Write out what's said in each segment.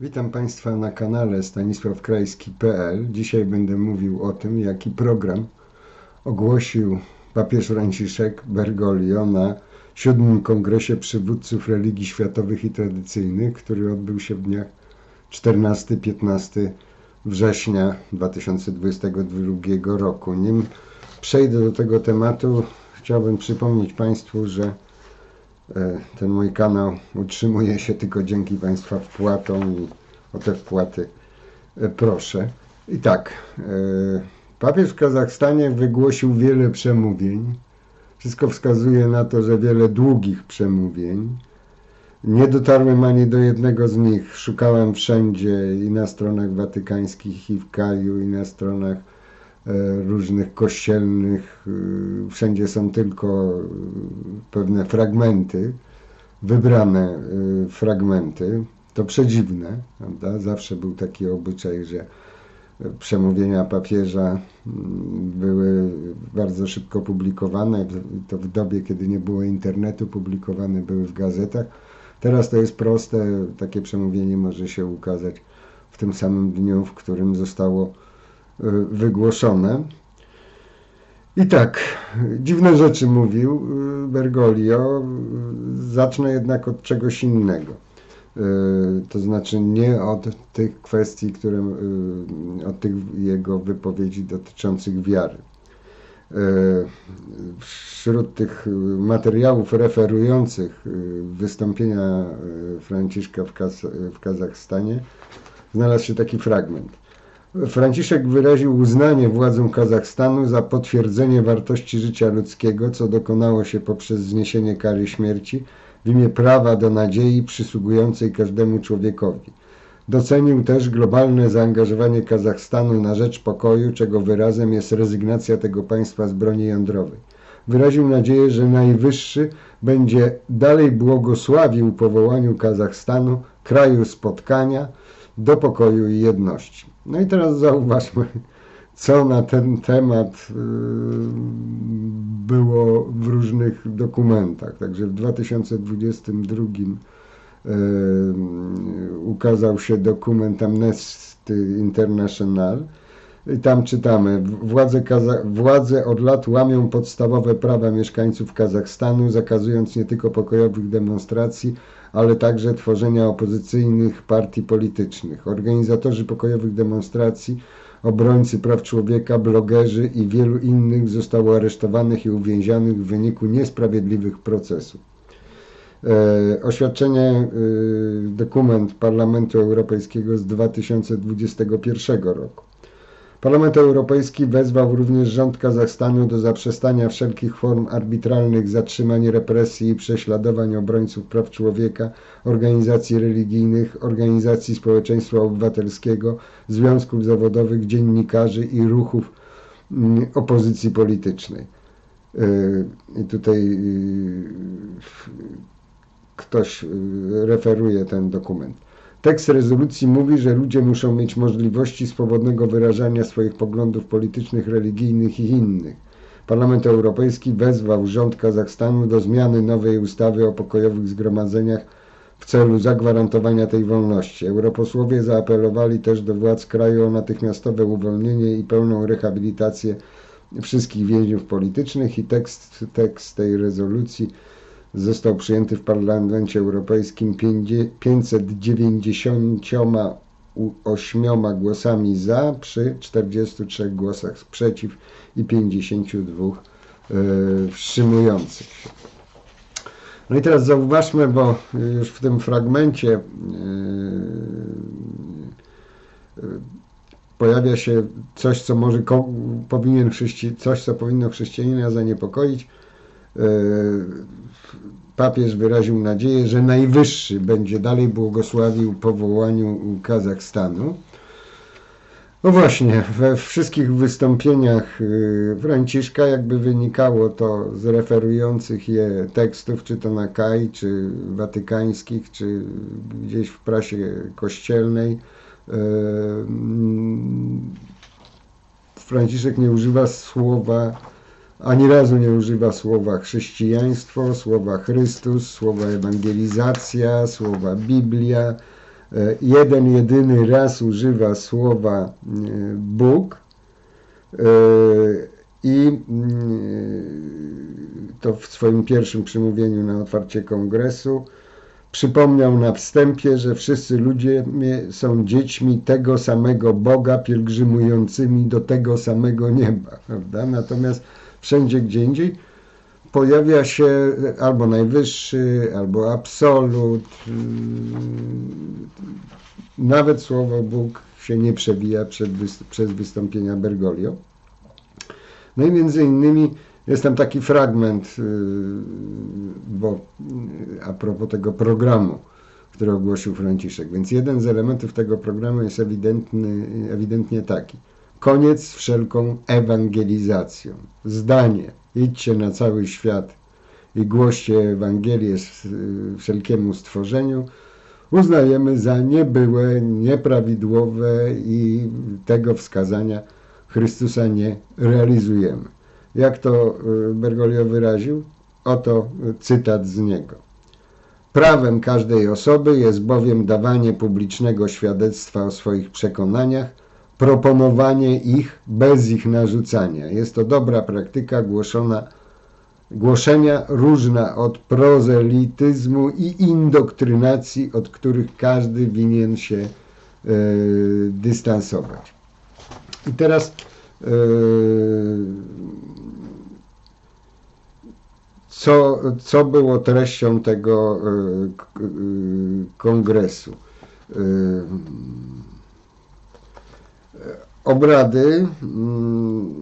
Witam Państwa na kanale stanisławkrajski.pl. Dzisiaj będę mówił o tym, jaki program ogłosił papież Franciszek Bergoglio na siódmym Kongresie Przywódców Religii Światowych i Tradycyjnych, który odbył się w dniach 14-15 września 2022 roku. Nim przejdę do tego tematu, chciałbym przypomnieć Państwu, że ten mój kanał utrzymuje się tylko dzięki Państwa wpłatom i o te wpłaty e, proszę. I tak, e, papież w Kazachstanie wygłosił wiele przemówień. Wszystko wskazuje na to, że wiele długich przemówień. Nie dotarłem ani do jednego z nich. Szukałem wszędzie i na stronach watykańskich, i w kraju, i na stronach E, różnych kościelnych. E, wszędzie są tylko e, pewne fragmenty, wybrane fragmenty. To przedziwne, prawda? Zawsze był taki obyczaj, że przemówienia papieża były bardzo szybko publikowane. To w dobie, kiedy nie było internetu, publikowane były w gazetach. Teraz to jest proste. Takie przemówienie może się ukazać w tym samym dniu, w którym zostało wygłoszone. I tak, dziwne rzeczy mówił y, Bergoglio. Zacznę jednak od czegoś innego. Y, to znaczy nie od tych kwestii, które, od tych jego wypowiedzi dotyczących wiary. Wśród tych materiałów referujących wystąpienia Franciszka w, Kaz w Kazachstanie znalazł się taki fragment. Franciszek wyraził uznanie władzom Kazachstanu za potwierdzenie wartości życia ludzkiego, co dokonało się poprzez zniesienie kary śmierci w imię prawa do nadziei przysługującej każdemu człowiekowi. Docenił też globalne zaangażowanie Kazachstanu na rzecz pokoju, czego wyrazem jest rezygnacja tego państwa z broni jądrowej. Wyraził nadzieję, że Najwyższy będzie dalej błogosławił powołaniu Kazachstanu kraju spotkania do pokoju i jedności. No i teraz zauważmy, co na ten temat y, było w różnych dokumentach. Także w 2022 y, ukazał się dokument Amnesty International. I tam czytamy, władze, Kaza władze od lat łamią podstawowe prawa mieszkańców Kazachstanu, zakazując nie tylko pokojowych demonstracji, ale także tworzenia opozycyjnych partii politycznych. Organizatorzy pokojowych demonstracji, obrońcy praw człowieka, blogerzy i wielu innych zostało aresztowanych i uwięzionych w wyniku niesprawiedliwych procesów. E, oświadczenie, e, dokument Parlamentu Europejskiego z 2021 roku. Parlament Europejski wezwał również rząd Kazachstanu do zaprzestania wszelkich form arbitralnych zatrzymań, represji i prześladowań obrońców praw człowieka, organizacji religijnych, organizacji społeczeństwa obywatelskiego, związków zawodowych, dziennikarzy i ruchów mm, opozycji politycznej. Y, I tutaj y, ktoś y, referuje ten dokument. Tekst rezolucji mówi, że ludzie muszą mieć możliwości swobodnego wyrażania swoich poglądów politycznych, religijnych i innych. Parlament Europejski wezwał rząd Kazachstanu do zmiany nowej ustawy o pokojowych zgromadzeniach w celu zagwarantowania tej wolności. Europosłowie zaapelowali też do władz kraju o natychmiastowe uwolnienie i pełną rehabilitację wszystkich więźniów politycznych i tekst, tekst tej rezolucji został przyjęty w Parlamencie Europejskim 598 głosami za przy 43 głosach sprzeciw i 52 e, wstrzymujących się. No i teraz zauważmy, bo już w tym fragmencie e, e, pojawia się coś, co może powinien coś, co powinno chrześcijanina zaniepokoić papież wyraził nadzieję, że Najwyższy będzie dalej błogosławił powołaniu Kazachstanu. No właśnie, we wszystkich wystąpieniach y, Franciszka jakby wynikało to z referujących je tekstów, czy to na Kaj, czy watykańskich, czy gdzieś w prasie kościelnej. Y, Franciszek nie używa słowa ani razu nie używa słowa chrześcijaństwo, słowa Chrystus, słowa ewangelizacja, słowa Biblia, e, jeden, jedyny raz używa słowa e, Bóg e, i mm, to w swoim pierwszym przemówieniu na otwarcie kongresu przypomniał na wstępie, że wszyscy ludzie są dziećmi tego samego Boga, pielgrzymującymi do tego samego nieba. Prawda? Natomiast wszędzie gdzie indziej pojawia się albo najwyższy, albo absolut. Nawet słowo Bóg się nie przewija przed, przez wystąpienia Bergoglio. No i między innymi jest tam taki fragment, y, bo y, a propos tego programu, który ogłosił Franciszek. Więc jeden z elementów tego programu jest ewidentny, ewidentnie taki. Koniec wszelką ewangelizacją. Zdanie. Idźcie na cały świat i głoście Ewangelię y, wszelkiemu stworzeniu. Uznajemy za niebyłe, nieprawidłowe i tego wskazania Chrystusa nie realizujemy. Jak to y, Bergoglio wyraził? Oto cytat z niego. Prawem każdej osoby jest bowiem dawanie publicznego świadectwa o swoich przekonaniach, proponowanie ich bez ich narzucania. Jest to dobra praktyka głoszona, głoszenia różna od prozelityzmu i indoktrynacji, od których każdy winien się e, dystansować. I teraz e, co, co było treścią tego e, kongresu. E, obrady mm,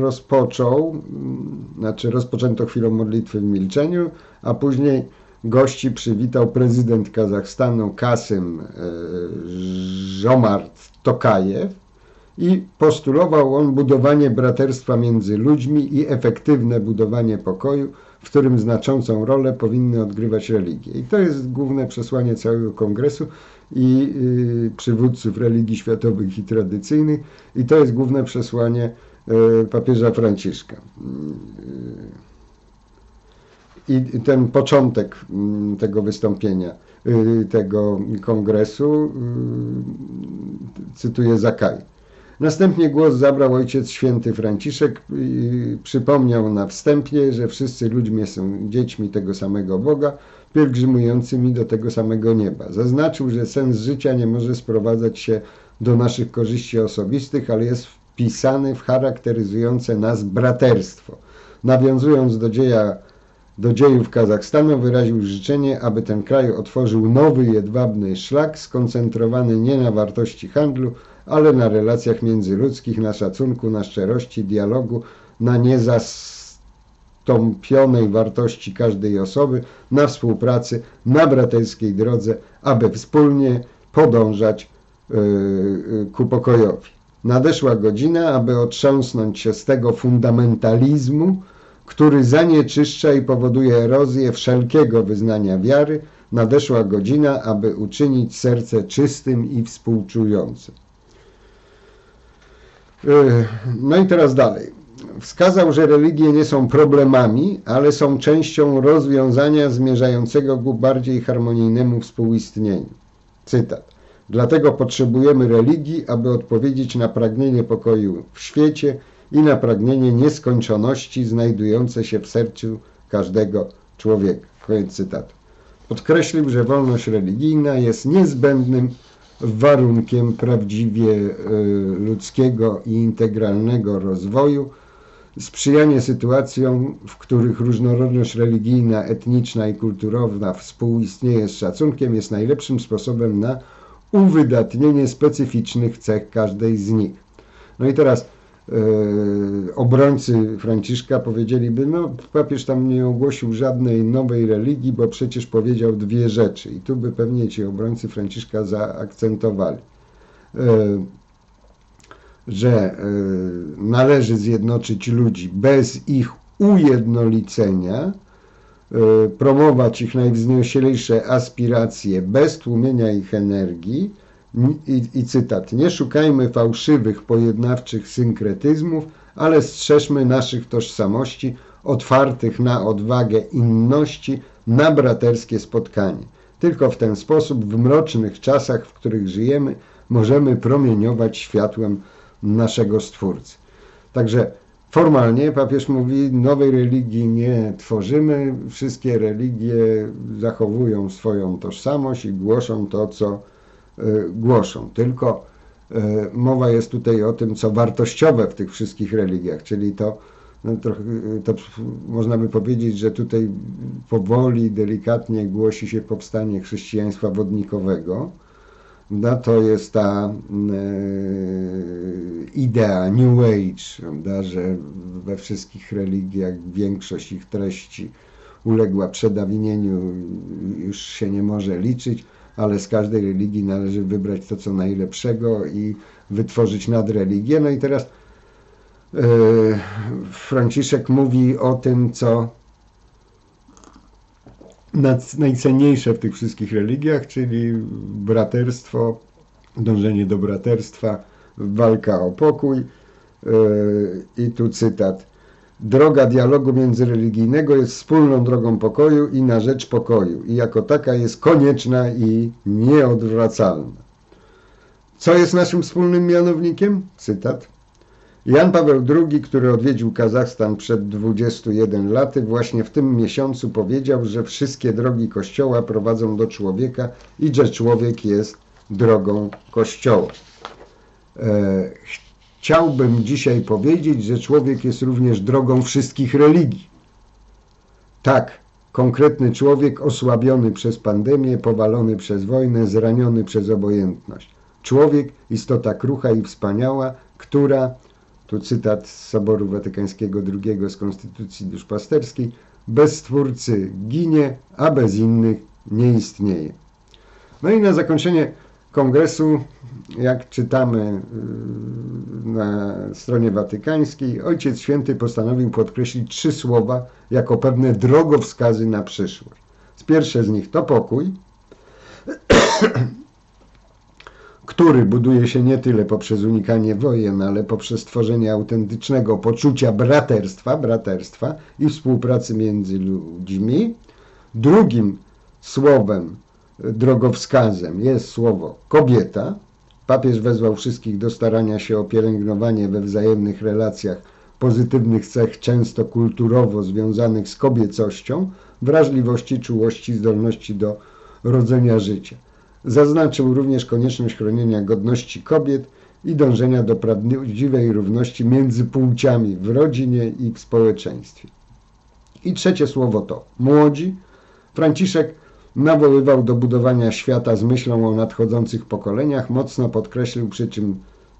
rozpoczął, mm, znaczy rozpoczęto chwilą modlitwy w milczeniu, a później gości przywitał prezydent Kazachstanu Kasym Żomart Tokajew i postulował on budowanie braterstwa między ludźmi i efektywne budowanie pokoju, w którym znaczącą rolę powinny odgrywać religie. I to jest główne przesłanie całego kongresu i y, przywódców religii światowych i tradycyjnych i to jest główne przesłanie y, papieża Franciszka. Y, I ten początek mm, tego wystąpienia, tego kongresu, cytuję Zakaj. Następnie głos zabrał ojciec święty Franciszek przypomniał na wstępie, że wszyscy ludźmi są dziećmi tego samego Boga, pielgrzymującymi do tego samego nieba. Zaznaczył, że sens życia nie może sprowadzać się do naszych korzyści osobistych, ale jest wpisany w charakteryzujące nas braterstwo. Nawiązując do dzieja do dziejów Kazachstanu wyraził życzenie, aby ten kraj otworzył nowy jedwabny szlak skoncentrowany nie na wartości handlu, ale na relacjach międzyludzkich, na szacunku, na szczerości, dialogu, na niezastąpionej wartości każdej osoby, na współpracy, na braterskiej drodze, aby wspólnie podążać yy, ku pokojowi. Nadeszła godzina, aby otrząsnąć się z tego fundamentalizmu, który zanieczyszcza i powoduje erozję wszelkiego wyznania wiary, nadeszła godzina, aby uczynić serce czystym i współczującym. E, no i teraz dalej. Wskazał, że religie nie są problemami, ale są częścią rozwiązania zmierzającego ku bardziej harmonijnemu współistnieniu. Cytat. Dlatego potrzebujemy religii, aby odpowiedzieć na pragnienie pokoju w świecie i na pragnienie nieskończoności znajdujące się w sercu każdego człowieka. Koniec cytatu. Podkreślił, że wolność religijna jest niezbędnym warunkiem prawdziwie e, ludzkiego i integralnego rozwoju, sprzyjanie sytuacjom, w których różnorodność religijna, etniczna i kulturowa współistnieje z szacunkiem, jest najlepszym sposobem na uwydatnienie specyficznych cech każdej z nich. No i teraz obrońcy Franciszka powiedzieliby, no papież tam nie ogłosił żadnej nowej religii, bo przecież powiedział dwie rzeczy. I tu by pewnie ci obrońcy Franciszka zaakcentowali, e, że e, należy zjednoczyć ludzi bez ich ujednolicenia, promować ich najwznioślejsze aspiracje bez tłumienia ich energii, i, i cytat, nie szukajmy fałszywych, pojednawczych synkretyzmów, ale strzeżmy naszych tożsamości, otwartych na odwagę inności, na braterskie spotkanie. Tylko w ten sposób w mrocznych czasach, w których żyjemy, możemy promieniować światłem naszego Stwórcy. Także formalnie papież mówi, nowej religii nie tworzymy, wszystkie religie zachowują swoją tożsamość i głoszą to, co głoszą. Tylko y, mowa jest tutaj o tym, co wartościowe w tych wszystkich religiach, czyli to, no, trochę, to można by powiedzieć, że tutaj powoli, delikatnie głosi się powstanie chrześcijaństwa wodnikowego. No, to jest ta e, idea New Age, prawda, że we wszystkich religiach większość ich treści uległa przedawnieniu, już się nie może liczyć, ale z każdej religii należy wybrać to, co najlepszego i wytworzyć nadreligię. No i teraz e, Franciszek mówi o tym, co najcenniejsze w tych wszystkich religiach, czyli braterstwo, dążenie do braterstwa, walka o pokój. E, I tu cytat. Droga dialogu międzyreligijnego jest wspólną drogą pokoju i na rzecz pokoju i jako taka jest konieczna i nieodwracalna. Co jest naszym wspólnym mianownikiem? Cytat. Jan Paweł II, który odwiedził Kazachstan przed 21 laty, właśnie w tym miesiącu powiedział, że wszystkie drogi Kościoła prowadzą do człowieka i że człowiek jest drogą Kościoła. E, chciałbym dzisiaj powiedzieć, że człowiek jest również drogą wszystkich religii. Tak, konkretny człowiek osłabiony przez pandemię, powalony przez wojnę, zraniony przez obojętność. Człowiek, istota krucha i wspaniała, która tu cytat z Soboru Watykańskiego II z Konstytucji Duszpasterskiej. Bez Stwórcy ginie, a bez innych nie istnieje. No i na zakończenie kongresu, jak czytamy yy, na stronie watykańskiej, Ojciec Święty postanowił podkreślić trzy słowa jako pewne drogowskazy na przyszłość. Pierwsze z nich to pokój, który buduje się nie tyle poprzez unikanie wojen, ale poprzez tworzenie autentycznego poczucia braterstwa, braterstwa i współpracy między ludźmi. Drugim słowem, drogowskazem jest słowo kobieta. Papież wezwał wszystkich do starania się o pielęgnowanie we wzajemnych relacjach pozytywnych cech często kulturowo związanych z kobiecością, wrażliwości, czułości, zdolności do rodzenia życia. Zaznaczył również konieczność chronienia godności kobiet i dążenia do prawdziwej równości między płciami w rodzinie i w społeczeństwie. I trzecie słowo to młodzi. Franciszek nawoływał do budowania świata z myślą o nadchodzących pokoleniach, mocno podkreślił przy, czym,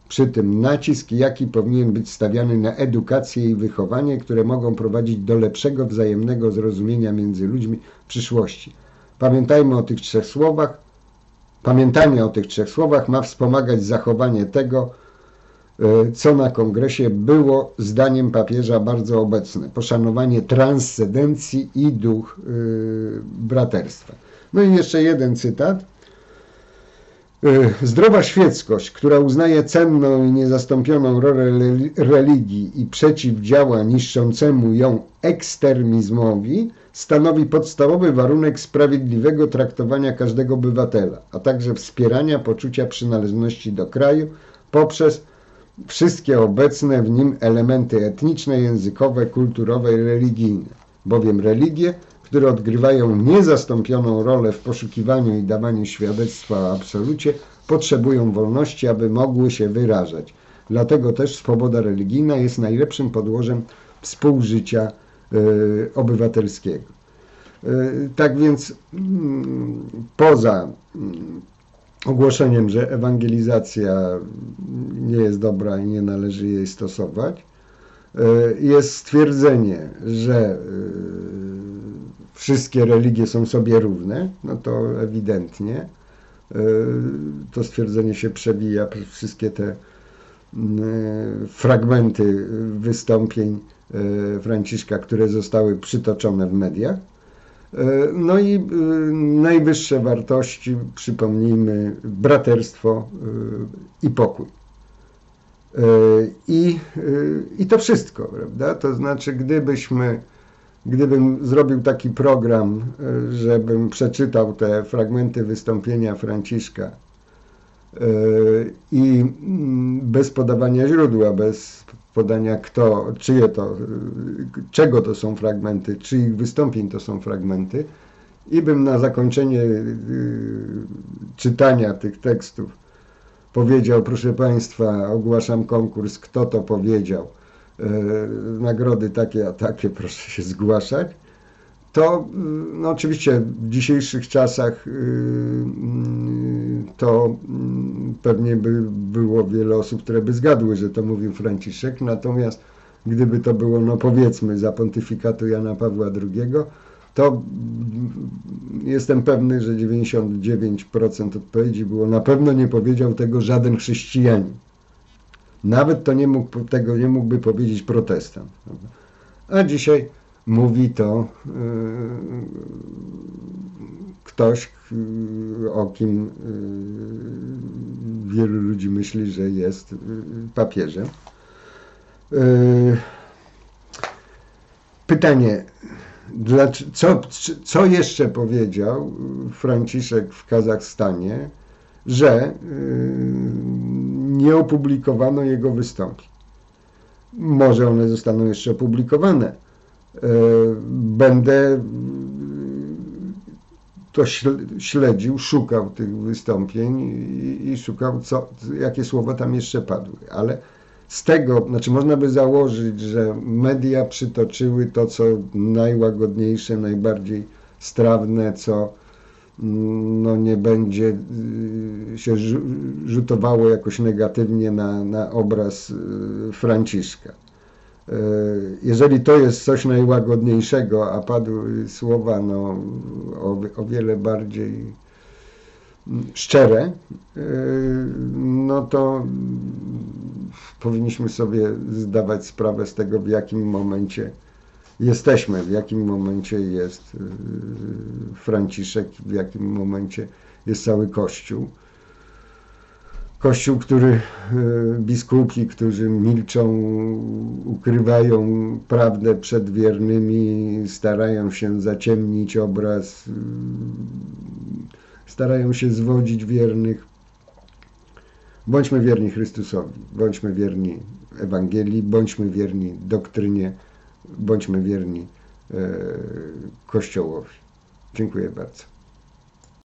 przy tym nacisk, jaki powinien być stawiany na edukację i wychowanie, które mogą prowadzić do lepszego wzajemnego zrozumienia między ludźmi w przyszłości. Pamiętajmy o tych trzech słowach, Pamiętanie o tych trzech słowach ma wspomagać zachowanie tego, e, co na kongresie było zdaniem papieża bardzo obecne. Poszanowanie transcendencji i duch e, braterstwa. No i jeszcze jeden cytat. E, zdrowa świeckość, która uznaje cenną i niezastąpioną rolę religii i przeciwdziała niszczącemu ją ekstermizmowi, stanowi podstawowy warunek sprawiedliwego traktowania każdego obywatela, a także wspierania poczucia przynależności do kraju poprzez wszystkie obecne w nim elementy etniczne, językowe, kulturowe i religijne, bowiem religie, które odgrywają niezastąpioną rolę w poszukiwaniu i dawaniu świadectwa o absolucie, potrzebują wolności, aby mogły się wyrażać. Dlatego też swoboda religijna jest najlepszym podłożem współżycia Y, obywatelskiego. Y, tak więc mm, poza mm, ogłoszeniem, że ewangelizacja nie jest dobra i nie należy jej stosować, y, jest stwierdzenie, że wszystkie religie są sobie równe, no to ewidentnie to stwierdzenie się przebija przez wszystkie te fragmenty wystąpień E, Franciszka, które zostały przytoczone w mediach. E, no i e, najwyższe wartości, przypomnijmy, braterstwo i pokój. I, I to wszystko, prawda? To znaczy, gdybyśmy gdybym zrobił taki program, e, żebym przeczytał te fragmenty wystąpienia Franciszka e, i mm, bez podawania źródła, bez podania kto, czyje to, e, czego to są fragmenty, czyich wystąpień to są fragmenty i bym na zakończenie czytania tych tekstów powiedział, proszę Państwa, ogłaszam konkurs, kto to powiedział, nagrody takie a takie, proszę się zgłaszać, to no oczywiście w dzisiejszych czasach to pewnie by było wiele osób, które by zgadły, że to mówił Franciszek, natomiast gdyby to było, no powiedzmy, za pontyfikatu Jana Pawła II, to jestem pewny, że 99% odpowiedzi było na pewno nie powiedział tego żaden chrześcijanin. Nawet to nie mógł, tego nie mógłby powiedzieć protestant. A dzisiaj mówi to yy, ktoś, yy, o kim yy, wielu ludzi myśli, że jest papieżem. Pytanie, co, co jeszcze powiedział Franciszek w Kazachstanie, że nie opublikowano jego wystąpień. Może one zostaną jeszcze opublikowane. Yy, będę yy, to śledził, szukał tych wystąpień i, szukał, co, jakie słowa tam jeszcze padły. Ale z tego, znaczy można by założyć, że media przytoczyły to, co najłagodniejsze, najbardziej strawne, co mm, no, nie będzie y, się rzutowało jakoś negatywnie na, na obraz y, Franciszka. Y, jeżeli to jest coś najłagodniejszego, a padły słowa no, o, o wiele bardziej szczere, no to powinniśmy sobie zdawać sprawę z tego, w jakim momencie jesteśmy, w jakim momencie jest y, Franciszek, w jakim momencie jest cały Kościół. Kościół, który y, biskupi, którzy milczą, ukrywają prawdę przed wiernymi, starają się zaciemnić obraz, y, starają się zwodzić wiernych. Bądźmy wierni Chrystusowi, bądźmy wierni Ewangelii, bądźmy wierni doktrynie, bądźmy wierni e, Kościołowi. Dziękuję bardzo.